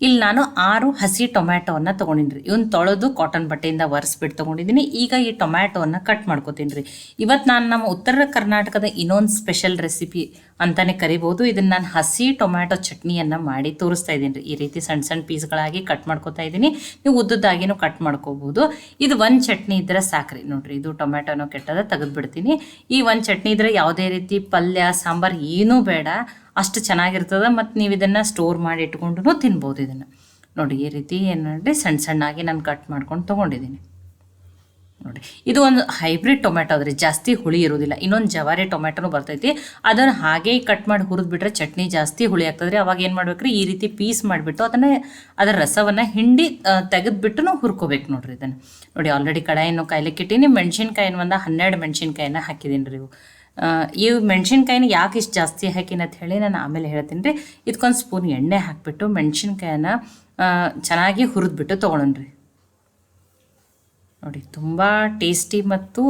ಇಲ್ಲಿ ನಾನು ಆರು ಹಸಿ ಟೊಮ್ಯಾಟೋವನ್ನು ತೊಗೊಂಡಿನಿ ಇವನ್ನ ತೊಳೆದು ಕಾಟನ್ ಬಟ್ಟೆಯಿಂದ ಒರೆಸ್ಬಿಟ್ಟು ತೊಗೊಂಡಿದ್ದೀನಿ. ಈಗ ಈ ಟೊಮ್ಯಾಟೋವನ್ನು ಕಟ್ ಮಾಡ್ಕೋತೀನಿ ರೀ ಇವತ್ತು ನಾನು ನಮ್ಮ ಉತ್ತರ ಕರ್ನಾಟಕದ ಇನ್ನೊಂದು ಸ್ಪೆಷಲ್ ರೆಸಿಪಿ ಅಂತಲೇ ಕರಿಬೋದು. ಇದನ್ನು ನಾನು ಹಸಿ ಟೊಮ್ಯಾಟೊ ಚಟ್ನಿಯನ್ನು ಮಾಡಿ ತೋರಿಸ್ತಾ ಇದ್ದೀನಿ ರೀ. ಈ ರೀತಿ ಸಣ್ಣ ಸಣ್ಣ ಪೀಸ್ಗಳಾಗಿ ಕಟ್ ಮಾಡ್ಕೊತಾ ಇದ್ದೀನಿ. ನೀವು ಉದ್ದದ್ದಾಗಿನೂ ಕಟ್ ಮಾಡ್ಕೋಬೋದು. ಇದು ಒಂದು ಚಟ್ನಿ ಇದ್ದರೆ ಸಾಕ್ರಿ. ನೋಡಿರಿ, ಇದು ಟೊಮ್ಯಾಟೊನೋ ಕೆಟ್ಟದ ತೆಗೆದುಬಿಡ್ತೀನಿ. ಈ ಒಂದು ಚಟ್ನಿ ಇದ್ರೆ ಯಾವುದೇ ರೀತಿ ಪಲ್ಯ, ಸಾಂಬಾರು ಏನೂ ಬೇಡ. ಅಷ್ಟು ಚೆನ್ನಾಗಿರ್ತದೆ ಮತ್ತು ನೀವು ಇದನ್ನು ಸ್ಟೋರ್ ಮಾಡಿ ಇಟ್ಕೊಂಡು ತಿನ್ಬೋದು ಇದನ್ನು. ನೋಡಿ, ಈ ರೀತಿ ಏನು ಸಣ್ಣ ಸಣ್ಣ ಸಣ್ಣಾಗಿ ನಾನು ಕಟ್ ಮಾಡ್ಕೊಂಡು ತೊಗೊಂಡಿದ್ದೀನಿ. ನೋಡಿ. ಇದು ಒಂದು ಹೈಬ್ರಿಡ್ ಟೊಮೆಟೊ ಅದ್ರಿ ಜಾಸ್ತಿ ಹುಳಿ ಇರೋದಿಲ್ಲ ಇನ್ನೊಂದು ಜವಾರಿ ಟೊಮೆಟೊನೂ ಬರ್ತೈತಿ. ಅದನ್ನು ಹಾಗೆ ಕಟ್ ಮಾಡಿ ಹುರಿದ್ಬಿಟ್ರೆ ಚಟ್ನಿ ಜಾಸ್ತಿ ಹುಳಿ ಆಗ್ತದ್ರಿ ಅವಾಗ ಏನು ಮಾಡ್ಬೇಕ್ರಿ? ಈ ರೀತಿ ಪೀಸ್ ಮಾಡಿಬಿಟ್ಟು ಅದನ್ನು ಅದರ ರಸವನ್ನು ಹಿಂಡಿ ತೆಗೆದ್ಬಿಟ್ಟು ಹುರ್ಕೋಬೇಕು ನೋಡ್ರಿ ಇದನ್ನು. ನೋಡಿ ಆಲ್ರೆಡಿ ಕಡಾಯಿನೂ ಕಾಯ್ಲಿಕ್ಕೆ ಇಟ್ಟಿನಿ. ಮೆಣಸಿನ್ಕಾಯಿನ ಒಂದು ಹನ್ನೆರಡು ಮೆಣಸಿನ್ಕಾಯಿನ ಹಾಕಿದ್ದೀನಿ ರೀ ಇವು. ಈ ಮೆಣಸಿನ್ಕಾಯಿನ ಯಾಕೆ ಇಷ್ಟು ಜಾಸ್ತಿ ಹಾಕಿನ ಅಂತ ಹೇಳಿ ನಾನು ಆಮೇಲೆ ಹೇಳ್ತೀನಿ ರೀ. ಇದಕ್ಕೊಂದು ಸ್ಪೂನ್ ಎಣ್ಣೆ ಹಾಕಿಬಿಟ್ಟು ಮೆಣಸಿನ್ಕಾಯನ್ನ ಚೆನ್ನಾಗಿ ಹುರಿದ್ಬಿಟ್ಟು ತೊಗೊಳೋಣ್ರಿ. ನೋಡಿ, ತುಂಬ ಟೇಸ್ಟಿ ಮತ್ತು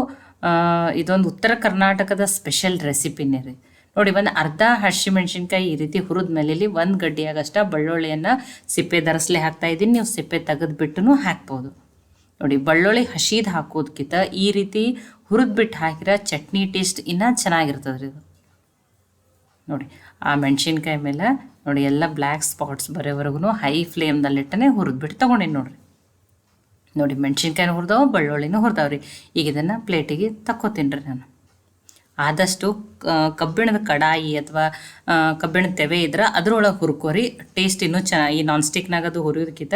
ಇದೊಂದು ಉತ್ತರ ಕರ್ನಾಟಕದ ಸ್ಪೆಷಲ್ ರೆಸಿಪಿನೇ ರೀ. ನೋಡಿ, ಒಂದು ಅರ್ಧ ಹಸಿಮೆಣ್ಸಿನ್ಕಾಯಿ ಈ ರೀತಿ ಹುರಿದ ಮೇಲೆ ಇಲ್ಲಿ ಒಂದು ಗಡ್ಡಿಯಾಗಷ್ಟ ಬೆಳ್ಳುಳ್ಳಿಯನ್ನು ಸಿಪ್ಪೆ ಧರಿಸ್ಲೆ ಹಾಕ್ತಾ ಇದ್ದೀನಿ. ನೀವು ಸಿಪ್ಪೆ ತೆಗೆದುಬಿಟ್ಟು ಹಾಕ್ಬೋದು. ನೋಡಿ, ಬೆಳ್ಳುಳ್ಳಿ ಹಸಿದು ಹಾಕೋದಕ್ಕಿಂತ ಈ ರೀತಿ ಹುರಿದ್ಬಿಟ್ಟು ಹಾಕಿರೋ ಚಟ್ನಿ ಟೇಸ್ಟ್ ಇನ್ನೂ ಚೆನ್ನಾಗಿರ್ತದೆ ರೀ ಇದು. ನೋಡಿ, ಆ ಮೆಣಸಿನ್ಕಾಯಿ ಮೇಲೆ ನೋಡಿ, ಎಲ್ಲ ಬ್ಲ್ಯಾಕ್ ಸ್ಪಾಟ್ಸ್ ಬರೋವರೆಗೂ ಹೈ ಫ್ಲೇಮ್ದಲ್ಲಿಟ್ಟನೆ ಹುರಿದ್ಬಿಟ್ಟು ತೊಗೊಂಡಿನಿ ನೋಡಿರಿ. ನೋಡಿ ಮೆಣಸಿನ್ಕಾಯಿನೂ ಹುರಿದವು ಬೆಳ್ಳುಳ್ಳಿನೂ ಹುರಿದವ್ರಿ ಈಗ ಇದನ್ನು ಪ್ಲೇಟಿಗೆ ತಕ್ಕೋತೀನಿ ರೀ ನಾನು. ಆದಷ್ಟು ಕಬ್ಬಿಣದ ಕಡಾಯಿ ಅಥವಾ ಕಬ್ಬಿಣದ ತೆವೆ ಇದ್ರೆ ಅದ್ರೊಳಗೆ ಹುರ್ಕೋರಿ. ಟೇಸ್ಟ್ ಇನ್ನೂ ಚೆನ್ನಾಗಿ, ಈ ನಾನ್ ಸ್ಟಿಕ್ನಾಗ ಅದು ಹುರಿಯೋದಕ್ಕಿಂತ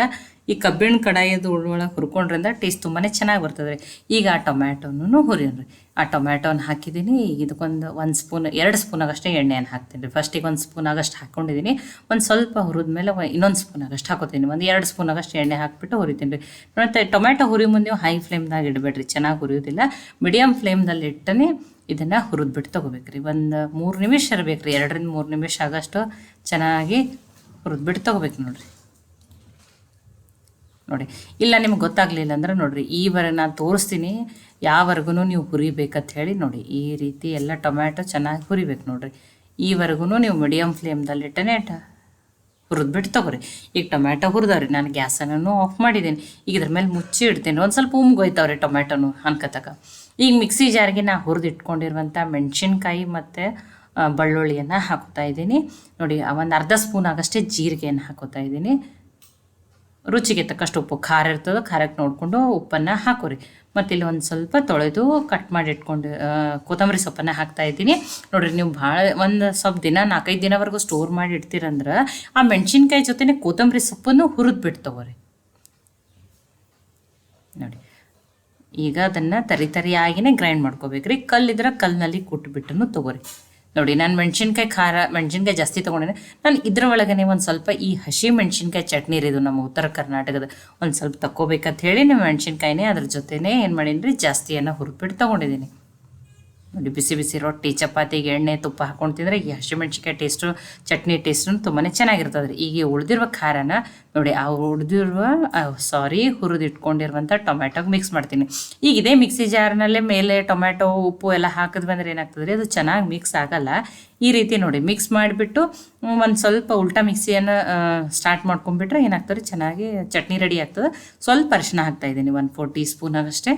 ಈ ಕಬ್ಬಿಣ ಕಡಾಯಿದು ಒಳಗೆ ಹುರ್ಕೊಂಡ್ರಿಂದ ಟೇಸ್ಟ್ ತುಂಬಾ ಚೆನ್ನಾಗಿ ಬರ್ತದೆ ರೀ ಈಗ ಆ ಟೊಮ್ಯಾಟೋನು ಹುರಿಯೋಣ್ರಿ. ಆ ಟೊಮ್ಯಾಟೋನ ಹಾಕಿದ್ದೀನಿ. ಈಗ ಇದಕ್ಕೊಂದು ಒಂದು ಸ್ಪೂನ್, ಎರಡು ಸ್ಪೂನ್ ಆಗಷ್ಟೇ ಎಣ್ಣೆಯನ್ನು ಹಾಕ್ತೀನಿ ರೀ ಫಸ್ಟಿಗೆ ಒಂದು ಸ್ಪೂನ್ ಆಗಷ್ಟು ಹಾಕ್ಕೊಂಡಿದ್ದೀನಿ ಒಂದು ಸ್ವಲ್ಪ ಹುರಿದ್ಮೇಲೆ ಇನ್ನೊಂದು ಸ್ಪೂನ್ ಆಗಷ್ಟು ಹಾಕೋತೀನಿ. ಒಂದು ಎರಡು ಸ್ಪೂನ್ ಆಗಷ್ಟು ಎಣ್ಣೆ ಹಾಕಿಬಿಟ್ಟು ಹುರಿತೀನಿ. ರೀ ಮತ್ತು ಟೊಮ್ಯಾಟೊ ಹುರಿ ಮುಂದೆ ಹೈ ಫ್ಲೇಮ್ದಾಗ ಇಡಬೇಡ್ರಿ. ಚೆನ್ನಾಗಿ ಹುರಿಯೋದಿಲ್ಲ. ಮೀಡಿಯಮ್ ಫ್ಲೇಮ್ದಲ್ಲಿ ಇಟ್ಟನೆ ಇದನ್ನು ಹುರಿದ್ಬಿಟ್ಟು ತೊಗೋಬೇಕ್ರಿ. ಒಂದು ಮೂರು ನಿಮಿಷ ಇರಬೇಕು ರೀ ಎರಡರಿಂದ ಮೂರು ನಿಮಿಷ ಆಗೋಷ್ಟು ಚೆನ್ನಾಗಿ ಹುರಿದ್ಬಿಟ್ಟು ತೊಗೋಬೇಕು ನೋಡಿರಿ. ನೋಡಿ, ಇಲ್ಲ ನಿಮ್ಗೆ ಗೊತ್ತಾಗಲಿಲ್ಲ ಅಂದ್ರೆ ನೋಡಿರಿ ಈವರೆ ನಾನು ತೋರಿಸ್ತೀನಿ ಯಾವರೆಗೂ ನೀವು ಹುರಿಬೇಕಂತ ಹೇಳಿ ನೋಡಿ, ಈ ರೀತಿ ಎಲ್ಲ ಟೊಮ್ಯಾಟೊ ಚೆನ್ನಾಗಿ ಹುರಿಬೇಕು ನೋಡಿರಿ. ಈವರೆಗೂ ನೀವು ಮೀಡಿಯಮ್ ಫ್ಲೇಮ್ದಲ್ಲಿ ಟೊಮ್ಯಾಟ ಹುರಿದ್ಬಿಟ್ಟು ತಗೋರಿ. ಈಗ ಟೊಮ್ಯಾಟೊ ಹುರಿದವ್ರಿ, ನಾನು ಗ್ಯಾಸನ್ನು ಆಫ್ ಮಾಡಿದ್ದೀನಿ ಈಗ ಇದ್ರ ಮೇಲೆ ಮುಚ್ಚಿ ಇಡ್ತೀನಿ. ಒಂದು ಸ್ವಲ್ಪ ಉಮ್ಗೋಯ್ತಾವ್ರಿ ಟೊಮ್ಯಾಟೊನು ಅನ್ಕತಕ. ಈಗ ಮಿಕ್ಸಿ ಜಾರಿಗೆ ನಾ ಹುರಿದಿಟ್ಕೊಂಡಿರುವಂಥ ಮೆಣಸಿನ್ಕಾಯಿ ಮತ್ತು ಬೆಳ್ಳುಳ್ಳಿಯನ್ನು ಹಾಕೋತಾ ಇದ್ದೀನಿ. ನೋಡಿ ಒಂದು ಅರ್ಧ ಸ್ಪೂನ್ ಆಗಷ್ಟೇ ಜೀರಿಗೆಯನ್ನು ಹಾಕೋತಾ ಇದ್ದೀನಿ. ರುಚಿಗೆ ತಕ್ಕಷ್ಟು ಉಪ್ಪು, ಖಾರ ಇರ್ತದೆ ಖಾರಕ್ಕೆ ನೋಡಿಕೊಂಡು ಉಪ್ಪನ್ನು ಹಾಕೋರಿ. ಮತ್ತು ಇಲ್ಲಿ ಒಂದು ಸ್ವಲ್ಪ ತೊಳೆದು ಕಟ್ ಮಾಡಿ ಇಟ್ಕೊಂಡು ಕೊತ್ತಂಬರಿ ಸೊಪ್ಪನ್ನು ಹಾಕ್ತಾ ಇದ್ದೀನಿ. ನೋಡಿರಿ, ನೀವು ಭಾಳ ಒಂದು ಸ್ವಲ್ಪ ದಿನ, ನಾಲ್ಕೈದು ದಿನವರೆಗೂ ಸ್ಟೋರ್ ಮಾಡಿ ಇಡ್ತೀರಂದ್ರೆ ಆ ಮೆಣಸಿನ್ಕಾಯಿ ಜೊತೆನೆ ಕೊತ್ತಂಬರಿ ಸೊಪ್ಪನ್ನು ಹುರಿದ್ಬಿಟ್ಟು ತಗೋರಿ ನೋಡಿ. ಈಗ ಅದನ್ನು ತರಿ ತರಿಯಾಗಿನೇ ಗ್ರೈಂಡ್ ಮಾಡ್ಕೋಬೇಕ್ರಿ ಕಲ್ಲಿದ್ರೆ ಕಲ್ಲಿನಲ್ಲಿ ಕುಟ್ಬಿಟ್ಟು ತಗೋರಿ. ನೋಡಿ, ನಾನು ಮೆಣಸಿನ್ಕಾಯಿ ಖಾರ, ಮೆಣಸಿನ್ಕಾಯಿ ಜಾಸ್ತಿ ತೊಗೊಂಡಿನಿ. ನಾನು ಇದ್ರ ಒಳಗನೆ ಒಂದು ಸ್ವಲ್ಪ ಈ ಹಸಿ ಮೆಣಸಿನ್ಕಾಯಿ ಚಟ್ನಿ ಇರೋದು ನಮ್ಮ ಉತ್ತರ ಕರ್ನಾಟಕದ. ಒಂದು ಸ್ವಲ್ಪ ತಕ್ಕೋಬೇಕಂತ ಹೇಳಿ ನಾನು ಮೆಣಸಿನ್ಕಾಯಿನೇ ಅದ್ರ ಜೊತೆನೇ ಏನು ಮಾಡೀನಿ ರೀ ಜಾಸ್ತಿಯನ್ನು ಹುರ್ಬಿಟ್ಟು ತೊಗೊಂಡಿದ್ದೀನಿ ನೋಡಿ, ಬಿಸಿ ಬಿಸಿ ರೊಟ್ಟಿ, ಚಪಾತಿಗೆ ಎಣ್ಣೆ, ತುಪ್ಪ ಹಾಕೊಂಡು ತಿಂದರೆ ಈ ಹಸಿಮೆಣ್ಸಿಕಾಯಿ ಟೇಸ್ಟು ಚಟ್ನಿ ಟೇಸ್ಟು ತುಂಬಾ ಚೆನ್ನಾಗಿರ್ತದೆ ರೀ ಈಗ ಉಳಿದಿರುವ ಖಾರನ ನೋಡಿ, ಆ ಉಳಿದಿರುವ ಸಾರಿ ಹುರಿದಿಟ್ಕೊಂಡಿರುವಂಥ ಟೊಮ್ಯಾಟೋಗೆ ಮಿಕ್ಸ್ ಮಾಡ್ತೀನಿ. ಈಗ ಇದೇ ಮಿಕ್ಸಿ ಜಾರ್ನಲ್ಲೇ ಮೇಲೆ ಟೊಮ್ಯಾಟೊ, ಉಪ್ಪು ಎಲ್ಲ ಹಾಕಿದ್ವಿ ಬಂದರೆ ಏನಾಗ್ತದೆ ರೀ ಅದು ಚೆನ್ನಾಗಿ ಮಿಕ್ಸ್ ಆಗಲ್ಲ. ಈ ರೀತಿ ನೋಡಿ ಮಿಕ್ಸ್ ಮಾಡಿಬಿಟ್ಟು ಒಂದು ಸ್ವಲ್ಪ ಉಲ್ಟಾ ಮಿಕ್ಸಿಯನ್ನು ಸ್ಟಾರ್ಟ್ ಮಾಡ್ಕೊಂಡ್ಬಿಟ್ರೆ ಏನಾಗ್ತದೆ ಚೆನ್ನಾಗಿ ಚಟ್ನಿ ರೆಡಿ ಆಗ್ತದೆ. ಸ್ವಲ್ಪ ಅರಿಶಿನ ಹಾಕ್ತಾ ಇದ್ದೀನಿ, ಒಂದು ಫೋರ್ ಟೀ ಸ್ಪೂನ್ ಆಗಷ್ಟೇ.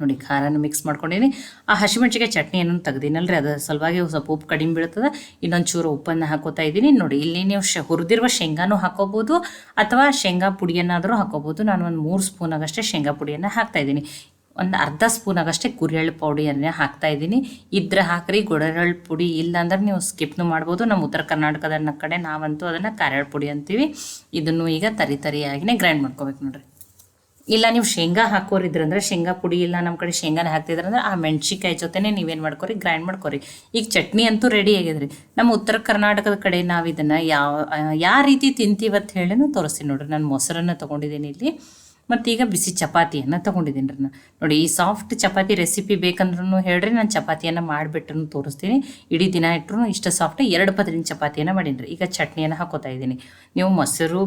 ನೋಡಿ, ಖಾರನ ಮಿಕ್ಸ್ ಮಾಡ್ಕೊಂಡಿನಿ. ಆ ಹಸಿಮೆಣ್ಸಿಕಾಯಿ ಚಟ್ನಿ ಏನೋ ತೆಗ್ದಿನಲ್ರಿ ಅದು ಸಲುವಾಗಿ ಸ್ವಲ್ಪ ಉಪ್ಪು ಕಡಿಮೆ ಬೀಳ್ತದೆ. ಇನ್ನೊಂದು ಚೂರು ಉಪ್ಪನ್ನು ಹಾಕೋತಾ ಇದ್ದೀನಿ. ನೋಡಿ, ಇಲ್ಲಿ ನೀವು ಶ, ಹುರಿದಿರುವ ಶೇಂಗಾನೂ ಹಾಕೋಬೋದು, ಅಥವಾ ಶೇಂಗಾ ಪುಡಿಯನ್ನಾದರೂ ಹಾಕೋಬೋದು. ನಾನು ಒಂದು ಮೂರು ಸ್ಪೂನ್ ಆಗಷ್ಟೇ ಶೇಂಗಾ ಪುಡಿಯನ್ನು ಹಾಕ್ತಾ ಇದ್ದೀನಿ. ಒಂದು ಅರ್ಧ ಸ್ಪೂನ್ ಆಗಷ್ಟೇ ಗುರೆಳ್ಳು ಪೌಡಿಯನ್ನು ಹಾಕ್ತಾ ಇದ್ದೀನಿ. ಇದ್ರೆ ಹಾಕ್ರಿ ಗೊಡರಳ್ಳಿ ಪುಡಿ ಇಲ್ಲಾಂದ್ರೆ ನೀವು ಸ್ಕಿಪ್ನು ಮಾಡ್ಬೋದು. ನಮ್ಮ ಉತ್ತರ ಕರ್ನಾಟಕದ ಕಡೆ ನಾವಂತೂ ಅದನ್ನು ಕಾರೆಳ್ ಪುಡಿ ಅಂತೀವಿ. ಇದನ್ನು ಈಗ ತರಿ ತರಿಯಾಗಿನೇ ಗ್ರೈಂಡ್ ಮಾಡ್ಕೋಬೇಕು ನೋಡ್ರಿ. ಇಲ್ಲ, ನೀವು ಶೇಂಗಾ ಹಾಕೋರಿದ್ರಂದ್ರೆ ಶೇಂಗಾ ಪುಡಿ ಇಲ್ಲ ನಮ್ಮ ಕಡೆ ಶೇಂಗಾನ ಹಾಕ್ತಿದ್ರಂದ್ರೆ ಆ ಮೆಣ್ಸಿಕಾಯಿ ಜೊತೆನೇ ನೀವೇನು ಮಾಡ್ಕೊರಿ ಗ್ರೈಂಡ್ ಮಾಡ್ಕೊರಿ. ಈಗ ಚಟ್ನಿ ಅಂತೂ ರೆಡಿ ಆಗಿದ್ರಿ ನಮ್ಮ ಉತ್ತರ ಕರ್ನಾಟಕದ ಕಡೆ ನಾವು ಇದನ್ನು ಯಾವ ಯಾವ ರೀತಿ ಅಂತ ಹೇಳಿನೂ ತೋರಿಸ್ತೀನಿ ನೋಡ್ರಿ. ನಾನು ಮೊಸರನ್ನು ತೊಗೊಂಡಿದ್ದೀನಿ ಇಲ್ಲಿ. ಮತ್ತು ಈಗ ಬಿಸಿ ಚಪಾತಿಯನ್ನು ತೊಗೊಂಡಿದ್ದೀನಿ ರೀ ನಾನು. ನೋಡಿ, ಈ ಸಾಫ್ಟ್ ಚಪಾತಿ ರೆಸಿಪಿ ಬೇಕಂದ್ರೂ ಹೇಳ್ರಿ, ನಾನು ಚಪಾತಿಯನ್ನು ಮಾಡಿಬಿಟ್ಟು ತೋರಿಸ್ತೀನಿ. ಇಡೀ ದಿನ ಇಟ್ಟರು ಇಷ್ಟು ಸಾಫ್ಟ್ ಎರಡು ಪದರಿನ ಚಪಾತಿಯನ್ನು ಮಾಡೀನಿ ರೀ ಈಗ ಚಟ್ನಿಯನ್ನು ಹಾಕೋತಾ ಇದ್ದೀನಿ. ನೀವು ಮೊಸರು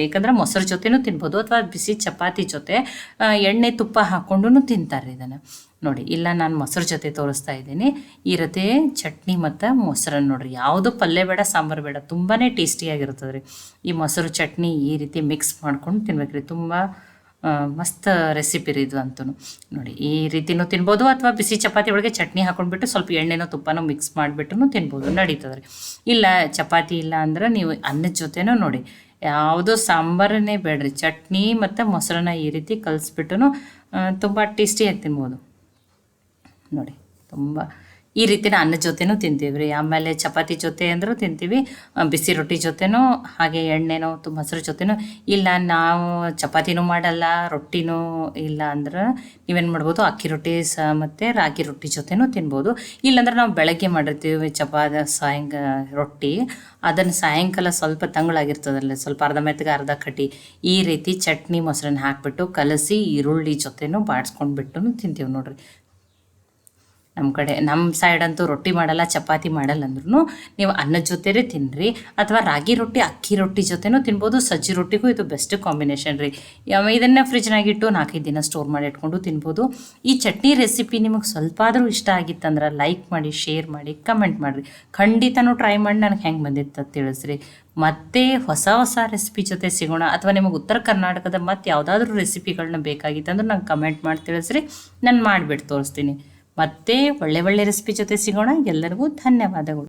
ಬೇಕಂದ್ರೆ ಮೊಸರು ಜೊತೆನೂ ತಿನ್ಬೋದು, ಅಥವಾ ಬಿಸಿ ಚಪಾತಿ ಜೊತೆ ಎಣ್ಣೆ ತುಪ್ಪ ಹಾಕ್ಕೊಂಡು ತಿಂತಾರೆ ಇದನ್ನು. ನೋಡಿ, ಇಲ್ಲ ನಾನು ಮೊಸರು ಜೊತೆ ತೋರಿಸ್ತಾ ಇದ್ದೀನಿ. ಈ ರೀತಿ ಚಟ್ನಿ ಮತ್ತು ಮೊಸರನ್ನು ನೋಡಿರಿ. ಯಾವುದು ಪಲ್ಯ ಬೇಡ, ಸಾಂಬಾರು ಬೇಡ ತುಂಬಾ ಟೇಸ್ಟಿಯಾಗಿರ್ತದೆ ರೀ ಈ ಮೊಸರು ಚಟ್ನಿ ಈ ರೀತಿ ಮಿಕ್ಸ್ ಮಾಡ್ಕೊಂಡು ತಿನ್ಬೇಕು ರೀ ತುಂಬ ಮಸ್ತ್ ರೆಸಿಪಿ ರೀ ಇದು ಅಂತೂ ನೋಡಿ, ಈ ರೀತಿನೂ ತಿನ್ಬೋದು ಅಥವಾ ಬಿಸಿ ಚಪಾತಿ ಒಳಗೆ ಚಟ್ನಿ ಹಾಕೊಂಡ್ಬಿಟ್ಟು ಸ್ವಲ್ಪ ಎಣ್ಣೆನೋ ತುಪ್ಪನೋ ಮಿಕ್ಸ್ ಮಾಡಿಬಿಟ್ಟು ತಿನ್ಬೋದು ನಡೀತದೆ ರೀ ಇಲ್ಲ, ಚಪಾತಿ ಇಲ್ಲ ಅಂದ್ರೆ ನೀವು ಅನ್ನದ ಜೊತೆನೂ ನೋಡಿ, ಯಾವುದೋ ಸಾಂಬಾರನ್ನೇ ಬೇಡ್ರಿ. ಚಟ್ನಿ ಮತ್ತು ಮೊಸರನ್ನ ಈ ರೀತಿ ಕಲಿಸ್ಬಿಟ್ಟು ತುಂಬ ಟೇಸ್ಟಿಯಾಗಿ ತಿನ್ಬೋದು. ನೋಡಿ, ತುಂಬ ಈ ರೀತಿನ ಅನ್ನ ಜೊತೆನೂ ತಿಂತೀವಿ ರೀ. ಆಮೇಲೆ ಚಪಾತಿ ಜೊತೆ ಅಂದರೂ ತಿಂತೀವಿ ಬಿಸಿ ರೊಟ್ಟಿ ಜೊತೆನೂ, ಹಾಗೆ ಎಣ್ಣೆನೋ, ತುಂಬ ಮೊಸರು ಜೊತೆನೂ. ಇಲ್ಲ, ನಾವು ಚಪಾತಿನೂ ಮಾಡಲ್ಲ, ರೊಟ್ಟಿನೂ ಇಲ್ಲ ಅಂದ್ರೆ ನೀವೇನು ಮಾಡ್ಬೋದು, ಅಕ್ಕಿ ರೊಟ್ಟಿ ಸ, ಮತ್ತು ರಾಗಿ ರೊಟ್ಟಿ ಜೊತೆನೂ ತಿನ್ಬೋದು. ಇಲ್ಲಾಂದ್ರೆ ನಾವು ಬೆಳಗ್ಗೆ ಮಾಡಿರ್ತೀವಿ ಚಪಾತಿ ಸಾಯಂಕ ರೊಟ್ಟಿ. ಅದನ್ನು ಸಾಯಂಕಾಲ ಸ್ವಲ್ಪ ತಂಗಳಾಗಿರ್ತದಲ್ಲ, ಸ್ವಲ್ಪ ಅರ್ಧ ಮೆತ್ತಗೆ ಅರ್ಧ ಕಟ್ಟಿ ಈ ರೀತಿ ಚಟ್ನಿ ಮೊಸರನ್ನ ಹಾಕ್ಬಿಟ್ಟು ಕಲಸಿ ಈರುಳ್ಳಿ ಜೊತೆನೂ ಬಾಡಿಸ್ಕೊಂಡ್ಬಿಟ್ಟು ತಿಂತೀವಿ ನೋಡ್ರಿ. ನಮ್ಮ ಕಡೆ ನಮ್ಮ ಸೈಡ್ ಅಂತೂ ರೊಟ್ಟಿ ಮಾಡಲ್ಲ, ಚಪಾತಿ ಮಾಡಲ್ಲ ಅಂದ್ರೂ ನೀವು ಅನ್ನದ ಜೊತೆನೇ ತಿನ್ನಿರಿ ಅಥವಾ ರಾಗಿ ರೊಟ್ಟಿ, ಅಕ್ಕಿ ರೊಟ್ಟಿ ಜೊತೆನೂ ತಿನ್ಬೋದು, ಸಜ್ಜಿ ರೊಟ್ಟಿಗೂ ಇದು ಬೆಸ್ಟ್ ಕಾಂಬಿನೇಷನ್ ರೀ. ಇದನ್ನ ಫ್ರಿಜ್ನಾಗಿಟ್ಟು ನಾಲ್ಕೈದು ದಿನ ಸ್ಟೋರ್ ಮಾಡಿ ಇಟ್ಕೊಂಡು ತಿನ್ಬೋದು. ಈ ಚಟ್ನಿ ರೆಸಿಪಿ ನಿಮಗೆ ಸ್ವಲ್ಪ ಆದರೂ ಇಷ್ಟ ಆಗಿತ್ತಂದ್ರೆ ಲೈಕ್ ಮಾಡಿ ಶೇರ್ ಮಾಡಿ ಕಮೆಂಟ್ ಮಾಡಿರಿ. ಖಂಡಿತನೂ ಟ್ರೈ ಮಾಡಿ ನನಗೆ ಹೆಂಗೆ ಬಂದಿತ್ತು ತಿಳಿಸ್ರಿ. ಮತ್ತೆ ಹೊಸ ಹೊಸ ರೆಸಿಪಿ ಜೊತೆ ಸಿಗೋಣ, ಅಥವಾ ನಿಮಗೆ ಉತ್ತರ ಕರ್ನಾಟಕದ ಮತ್ತೆ ಯಾವುದಾದ್ರೂ ರೆಸಿಪಿಗಳನ್ನ ಬೇಕಾಗಿತ್ತಂದ್ರೆ ನಂಗೆ ಕಮೆಂಟ್ ಮಾಡಿ ತಿಳಿಸ್ರಿ. ನಾನು ಮಾಡಿಬಿಟ್ಟು ತೋರಿಸ್ತೀನಿ. ಮತ್ತೆ ಒಳ್ಳೆ ಒಳ್ಳೆ ರೆಸಿಪಿ ಜೊತೆ ಸಿಗೋಣ. ಎಲ್ಲರಿಗೂ ಧನ್ಯವಾದಗಳು.